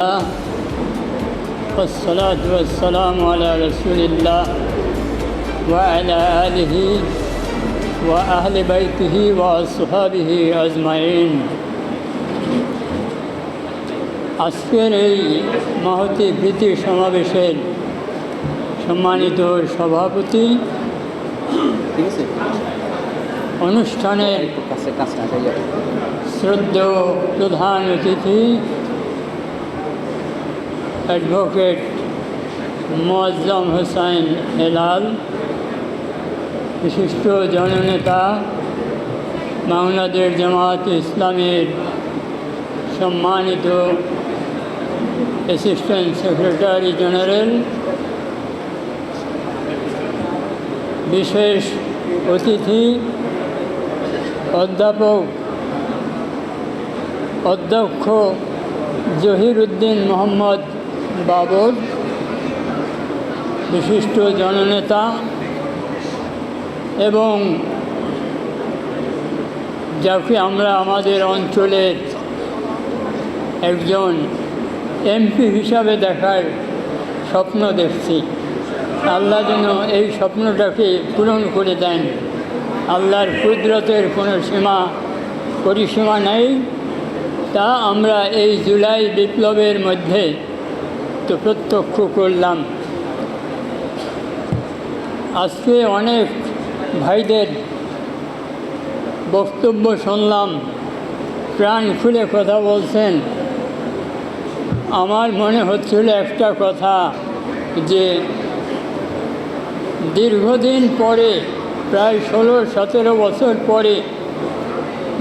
الله والصلاة والسلام على رسول الله وعلى آله وأهل بيته وأصحابه أجمعين আজকের এই মহতি প্রীতি সমাবেশের সম্মানিত সভাপতি ঠিক আছে অনুষ্ঠানের একটু কাছে কাছে আসা যাবে শ্রদ্ধেয় প্রধান অতিথি অ্যাডভোকেট মোয়াজ্জম হোসাইন হেলাল বিশিষ্ট জননেতা, বাংলাদেশ জামাত ইসলামের সম্মানিত অ্যাসিস্ট্যান্ট সেক্রেটারি জেনারেল, বিশেষ অতিথি, অধ্যাপক, অধ্যক্ষ জহির উদ্দিন মোহাম্মদ বাবর বিশিষ্ট জননেতা এবং যাকে আমরা আমাদের অঞ্চলের একজন এমপি হিসাবে দেখার স্বপ্ন দেখছি। আল্লাহ যেন এই স্বপ্নটাকে পূরণ করে দেন। আল্লাহর কুদরতের কোনো সীমা, পরিসীমা নেই। তা আমরা এই জুলাই বিপ্লবের মধ্যে তো প্রত্যক্ষ করলাম। আজকে অনেক ভাইদের বক্তব্য শুনলাম, প্রাণ খুলে কথা বলছেন। আমার মনে হচ্ছিল একটা কথা যে, দীর্ঘদিন পরে, প্রায় ষোলো, সতেরো বছর পরে,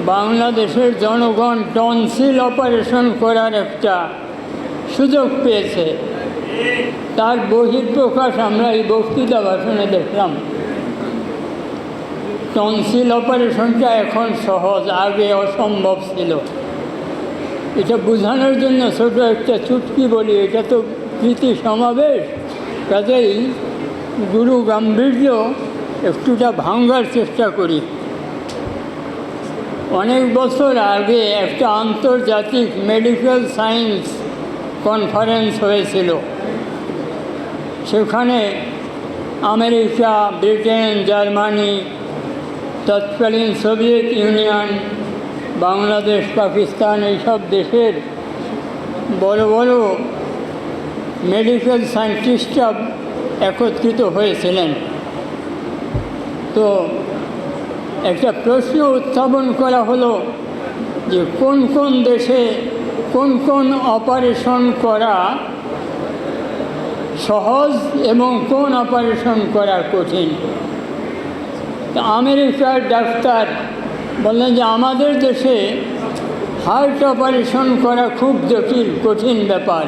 বাংলাদেশের জনগণ টনসিল অপারেশন করার একটা সুযোগ পেয়েছে। তার বহিঃপ্রকাশ আমরা এই বক্তৃতা ভাষণে দেখলাম। টনসিল অপারেশনটা এখন সহজ, আগে অসম্ভব ছিল। এটা বোঝানোর জন্য ছোট একটা চুটকি বলি, এটা তো কৃতি সমাবেশ। কাজেই গুরু গাম্ভীর্য একটুটা ভাঙ্গার চেষ্টা করি। অনেক বছর আগে একটা আন্তর্জাতিক মেডিকেল সায়েন্স কনফারেন্স হয়েছিল। সেখানে আমেরিকা, ব্রিটেন, জার্মানি, তৎকালীন সোভিয়েত ইউনিয়ন, বাংলাদেশ, পাকিস্তান এইসব দেশের বড় বড় মেডিকেল সায়েন্টিস্টরা একত্রিত হয়েছিলেন। তো একটা প্রশ্ন উত্থাপন করা হলো যে কোন কোন দেশে কোন কোন অপারেশন করা সহজ এবং কোন অপারেশন করা কঠিন? আমেরিকার ডাক্তার বললেন যে, আমাদের দেশে হার্ট অপারেশন করা খুব জটিল, কঠিন ব্যাপার।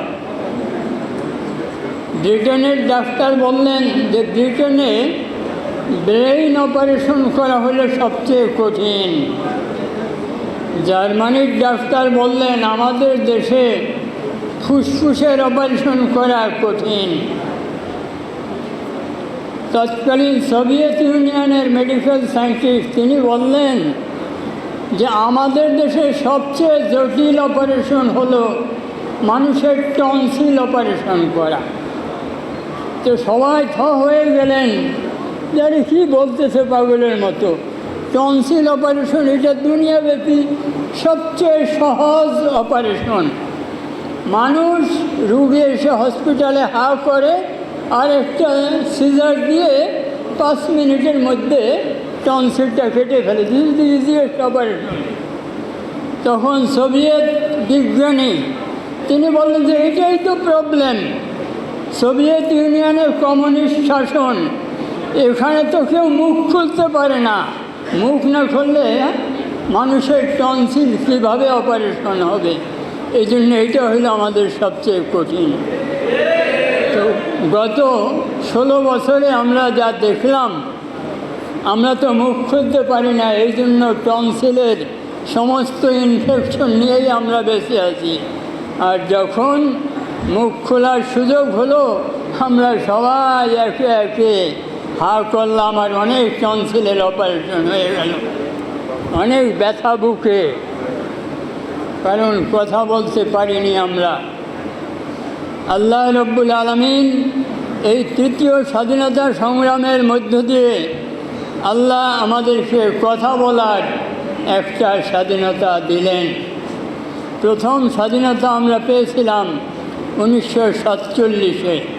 ব্রিটেনের ডাক্তার বললেন যে, ব্রিটেনে ব্রেইন অপারেশন করা হলে সবচেয়ে কঠিন। জার্মানির ডাক্তার বললেন, আমাদের দেশে ফুসফুসের অপারেশন করা কঠিন। তৎকালীন সোভিয়েত ইউনিয়নের মেডিকেল সায়েন্টিস্ট তিনি বললেন যে, আমাদের দেশে সবচেয়ে জটিল অপারেশন হলো মানুষের টনসিল অপারেশন করা। তো সবাই থ হয়ে গেলেন, জানি কী বলতেছে পাগলের মতো। টনসিল অপারেশন, এটা দুনিয়াব্যাপী সবচেয়ে সহজ অপারেশন। মানুষ রুগী এসে হসপিটালে হা করে আর একটা সিজার দিয়ে পাঁচ মিনিটের মধ্যে টনসিলটা কেটে ফেলে। ইজিয়েস্ট অপারেশন তখন সোভিয়েত বিজ্ঞানী, তিনি বললেন যে এটাই তো প্রবলেম সোভিয়েত ইউনিয়নের কমিউনিস্ট শাসন, এখানে তো কেউ মুখ খুলতে পারে না। মুখ না খুললে মানুষের টনসিল কীভাবে অপারেশন হবে? এই জন্য এটা হলো আমাদের সবচেয়ে কঠিন। তো গত ষোলো বছরে আমরা যা দেখলাম, আমরা তো মুখ খুলতে পারি না এই জন্য টনসিলের সমস্ত ইনফেকশন নিয়েই আমরা বেঁচে আছি। আর যখন মুখ খোলার সুযোগ হলো, আমরা সবাই একে একে হা করলাম আর অনেক টনসিলের অপারেশন হয়ে গেল। অনেক ব্যথা বুকে। কারণ কথা বলতে পারিনি আমরা। আল্লাহ রব্বুল আলমিন এই তৃতীয় স্বাধীনতা সংগ্রামের মধ্য দিয়ে আল্লাহ আমাদেরকে কথা বলার একটা স্বাধীনতা দিলেন। প্রথম স্বাধীনতা আমরা পেয়েছিলাম উনিশশো সাতচল্লিশে।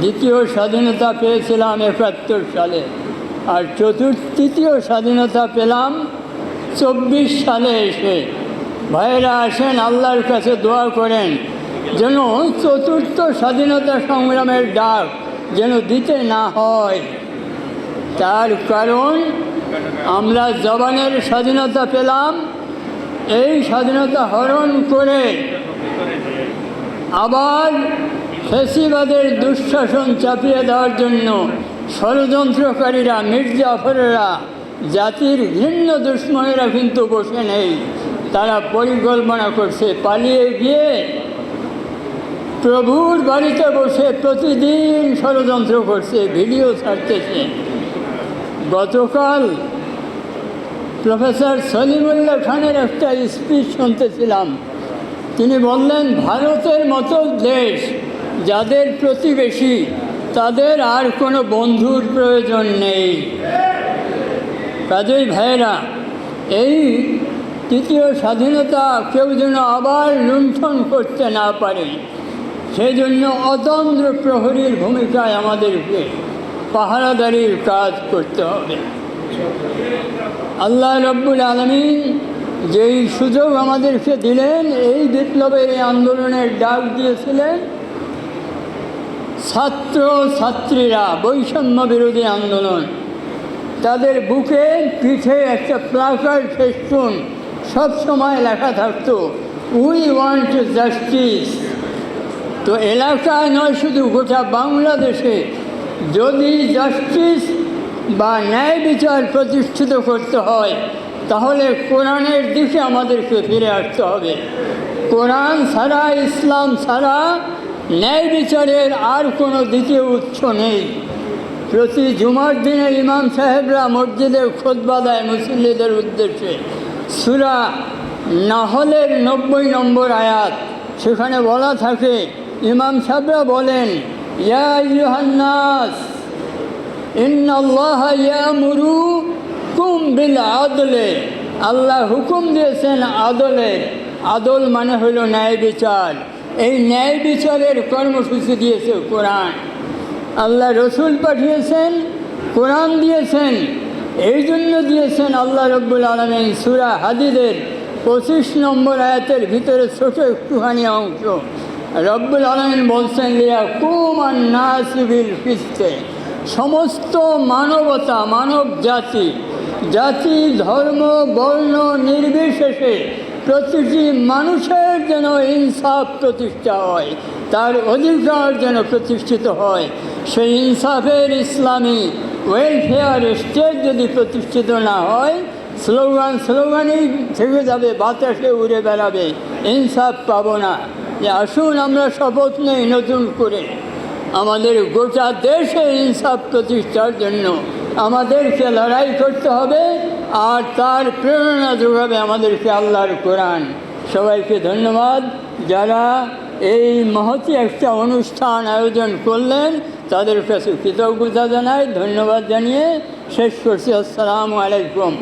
দ্বিতীয় স্বাধীনতা পেয়েছিলাম একাত্তর সালে। আর চতুর্থ, তৃতীয় স্বাধীনতা পেলাম চব্বিশ সালে এসে। ভাইয়েরা আসেন, আল্লাহর কাছে দোয়া করেন, যেন চতুর্থ স্বাধীনতা সংগ্রামের ডাক যেন দিতে না হয়। তার কারণ, আমরা জবানের স্বাধীনতা পেলাম, এই স্বাধীনতা হরণ করে আবার ফেসিবাদের দুঃশাসন চাপিয়ে দেওয়ার জন্য ষড়যন্ত্রকারীরা মির্জাফরেরা জাতির ঘৃণ্য দুশ্মনেরা কিন্তু বসে নেই। তারা পরিকল্পনা করছে, পালিয়ে গিয়ে প্রভুর বাড়িতে বসে প্রতিদিন ষড়যন্ত্র করছে, ভিডিও ছাড়তেছে। গতকাল প্রফেসর সলিমুল্লাহ খানের একটা স্পিচ শুনতেছিলাম। তিনি বললেন, ভারতের মতো দেশ যাদের প্রতিবেশী, তাদের আর কোনো বন্ধুর প্রয়োজন নেই। কাজেই ভাইয়েরা, এই তৃতীয় স্বাধীনতা কেউ যেন আবার লুণ্ঠন করতে না পারে সেই জন্য অতন্ত্র প্রহরীর ভূমিকায় আমাদেরকে পাহারাদারির কাজ করতে হবে। আল্লাহ রব্বুল আলমিন যেই সুযোগ আমাদেরকে দিলেন, এই বিপ্লবের এই আন্দোলনের ডাক দিয়েছিলেন ছাত্র ছাত্রীরা বৈষম্য বিরোধী আন্দোলন। তাদের বুকে পিঠে একটা প্লাকার্ড ফেস্টুন সব সময় লেখা থাকতো উই ওয়ান্ট জাস্টিস তো এলাকায় নয়, শুধু গোটা বাংলাদেশে। যদি জাস্টিস বা ন্যায় বিচার প্রতিষ্ঠিত করতে হয়, তাহলে কোরআনের দিকে আমাদেরকে ফিরে আসতে হবে। কোরআন ছাড়া, ইসলাম ছাড়া ন্যায় বিচারের আর কোনো দ্বিতীয় উৎস নেই। প্রতি জুমার দিনে ইমাম সাহেবরা মসজিদে খোদবা দেয় মুসল্লিদের উদ্দেশ্যে সুরা নাহলের নব্বই নম্বর আয়াত, সেখানে বলা থাকে, ইমাম সাহেবরা বলেন, ইয়া ইউহান্নাস কুম বিল আদলে। আল্লাহ হুকুম দিয়েছেন আদলে। আদল মানে হলো ন্যায় বিচার। এই ন্যায় বিচারের কর্মসূচি দিয়েছে কোরআন। আল্লাহ রসুল পাঠিয়েছেন, কোরআন দিয়েছেন, এই জন্য দিয়েছেন আল্লাহ রব্বুল আলমিন সুরা হাদিদের পঁচিশ নম্বর আয়াতের ভিতরে ছোট একটুখানি অংশ। রব্বুল আলমিন বলছেন লিয়া কুমান নাসিবিল ফিস্তে সমস্ত মানবতা মানব জাতি জাতি, ধর্ম, বর্ণ নির্বিশেষে প্রতিটি মানুষের যেন ইনসাফ প্রতিষ্ঠা হয়, তার অধিকার যেন প্রতিষ্ঠিত হয়। সেই ইনসাফের ইসলামী ওয়েলফেয়ার স্টেট যদি প্রতিষ্ঠিত না হয়, স্লোগান স্লোগানই থেকে যাবে, বাতাসে উড়ে বেড়াবে, ইনসাফ পাবো না। যে আসুন আমরা শপথ নেই নতুন করে। আমাদের গোটা দেশে ইনসাফ প্রতিষ্ঠার জন্য আমাদেরকে লড়াই করতে হবে। আর তার প্রেরণা যোগাবে আমাদেরকে আল্লাহর কোরআন। সবাইকে ধন্যবাদ। যারা এই মহতি একটা অনুষ্ঠান আয়োজন করলেন, তাদের কাছে কৃতজ্ঞতা জানাই, ধন্যবাদ জানিয়ে শেষ করছি। আসসালামু আলাইকুম।